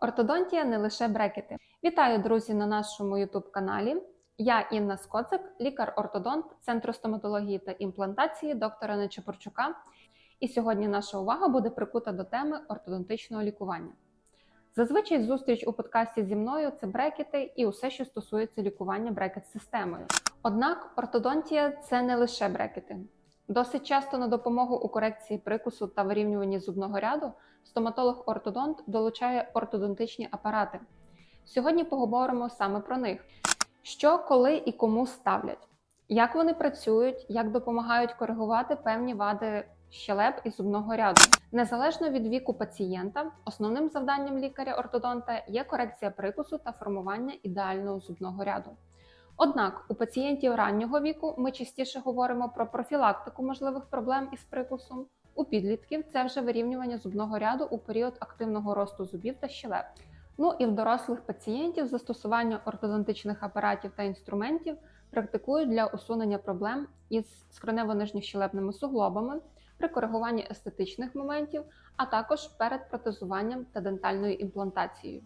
Ортодонтія не лише брекети. Вітаю, друзі, на нашому youtube каналі. Я Інна Скоцик, лікар-ортодонт Центру стоматології та імплантації доктора Нечепорчука. І сьогодні наша увага буде прикута до теми ортодонтичного лікування. Зазвичай зустріч у подкасті зі мною це брекети і усе, що стосується лікування брекет-системою. Однак ортодонтія це не лише брекети. Досить часто на допомогу у корекції прикусу та вирівнюванні зубного ряду стоматолог-ортодонт долучає ортодонтичні апарати. Сьогодні поговоримо саме про них: що, коли і кому ставлять, як вони працюють, як допомагають коригувати певні вади щелеп і зубного ряду. Незалежно від віку пацієнта, основним завданням лікаря-ортодонта є корекція прикусу та формування ідеального зубного ряду. Однак у пацієнтів раннього віку ми частіше говоримо про профілактику можливих проблем із прикусом. У підлітків це вже вирівнювання зубного ряду у період активного росту зубів та щелеп. Ну і в дорослих пацієнтів застосування ортодонтичних апаратів та інструментів практикують для усунення проблем із скронево-нижньощелепними суглобами при коригуванні естетичних моментів, а також перед протезуванням та дентальною імплантацією.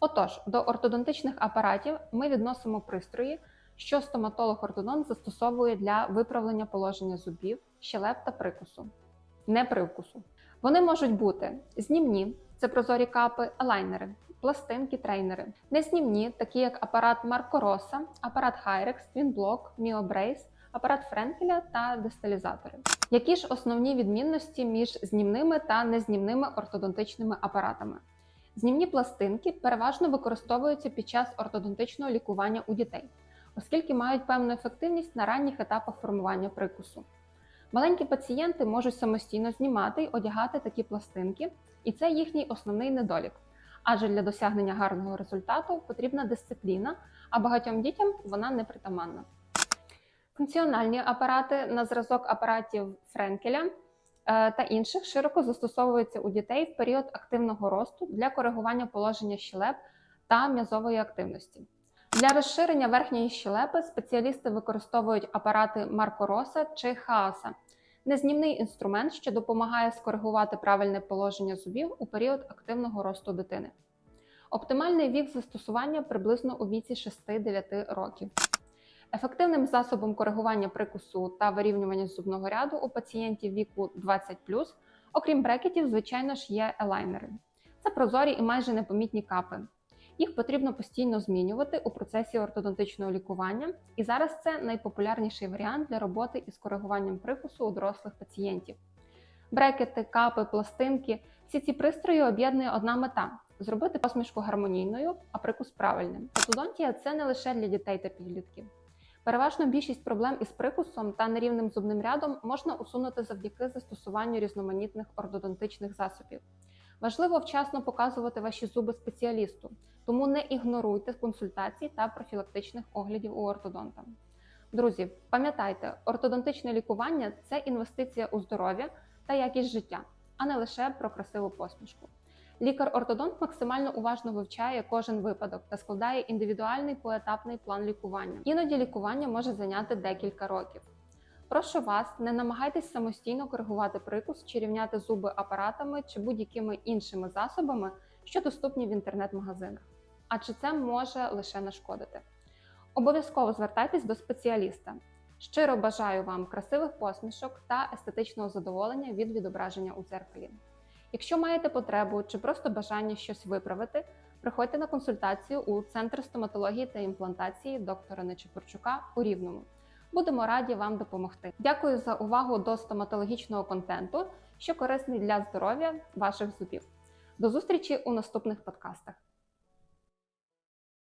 Отож, до ортодонтичних апаратів ми відносимо пристрої, що стоматолог-ортодонт застосовує для виправлення положення зубів, щелеп та прикусу, не привкусу. Вони можуть бути знімні, це прозорі капи, елайнери, пластинки, трейнери, незнімні, такі як апарат Марко Роса, апарат Hyrex, Twinblock, MioBrace, апарат Френкеля та дисталізатори. Які ж основні відмінності між знімними та незнімними ортодонтичними апаратами? Знімні пластинки переважно використовуються під час ортодонтичного лікування у дітей, оскільки мають певну ефективність на ранніх етапах формування прикусу. Маленькі пацієнти можуть самостійно знімати й одягати такі пластинки, і це їхній основний недолік. Адже для досягнення гарного результату потрібна дисципліна, а багатьом дітям вона не притаманна. Функціональні апарати на зразок апаратів Френкеля та інших широко застосовуються у дітей в період активного росту для коригування положення щелеп та м'язової активності. Для розширення верхньої щелепи спеціалісти використовують апарати Марко Роса чи Хааса незнімний інструмент, що допомагає скоригувати правильне положення зубів у період активного росту дитини. Оптимальний вік застосування приблизно у віці 6-9 років. Ефективним засобом коригування прикусу та вирівнювання зубного ряду у пацієнтів віку 20 окрім брекетів, звичайно ж, є елайнери. Це прозорі і майже непомітні капи. Їх потрібно постійно змінювати у процесі ортодонтичного лікування, і зараз це найпопулярніший варіант для роботи із коригуванням прикусу у дорослих пацієнтів. Брекети, капи, пластинки всі ці пристрої об'єднує одна мета зробити посмішку гармонійною, а прикус правильним. Ортодонтія – це не лише для дітей та підлітків. Переважно більшість проблем із прикусом та нерівним зубним рядом можна усунути завдяки застосуванню різноманітних ортодонтичних засобів. Важливо вчасно показувати ваші зуби спеціалісту, тому не ігноруйте консультацій та профілактичних оглядів у ортодонта. Друзі, пам'ятайте, ортодонтичне лікування це інвестиція у здоров'я та якість життя, а не лише про красиву посмішку. Лікар-ортодонт максимально уважно вивчає кожен випадок та складає індивідуальний поетапний план лікування. Іноді лікування може зайняти декілька років. Прошу вас, не намагайтесь самостійно коригувати прикус чи рівняти зуби апаратами чи будь-якими іншими засобами, що доступні в інтернет-магазинах. Адже це може лише нашкодити. Обов'язково звертайтесь до спеціаліста. Щиро бажаю вам красивих посмішок та естетичного задоволення від відображення у дзеркалі. Якщо маєте потребу чи просто бажання щось виправити, приходьте на консультацію у Центр стоматології та імплантації доктора Нечепорчука у Рівному. Будемо раді вам допомогти. Дякую за увагу до стоматологічного контенту, що корисний для здоров'я ваших зубів. До зустрічі у наступних подкастах.